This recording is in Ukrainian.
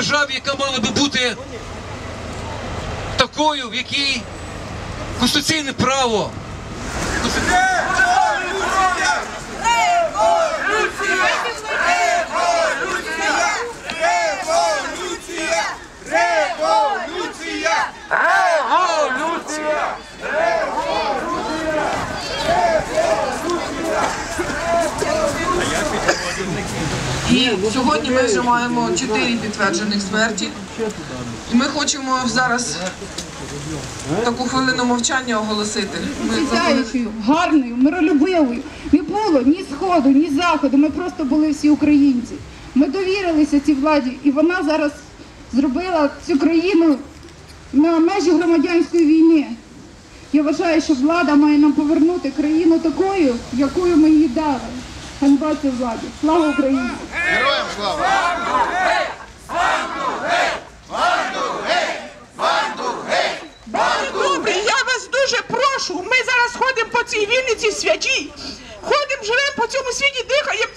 державі, яка мала би бути такою, в якій конституційне право. І сьогодні ми вже маємо чотири підтверджених смерті. І ми хочемо зараз таку хвилину мовчання оголосити. Ми гарною, миролюбивою. Не було ні сходу, ні заходу. Ми просто були всі українці. Ми довірилися цій владі, і вона зараз зробила цю країну на межі громадянської війни. Я вважаю, що влада має нам повернути країну такою, якою ми її дали. Ганьба цій владі. Слава Україні! Героям слава! Добре, я вас дуже прошу. Ми зараз ходимо по цій вільниці святій. Ходимо, живемо по цьому світі, дихаємо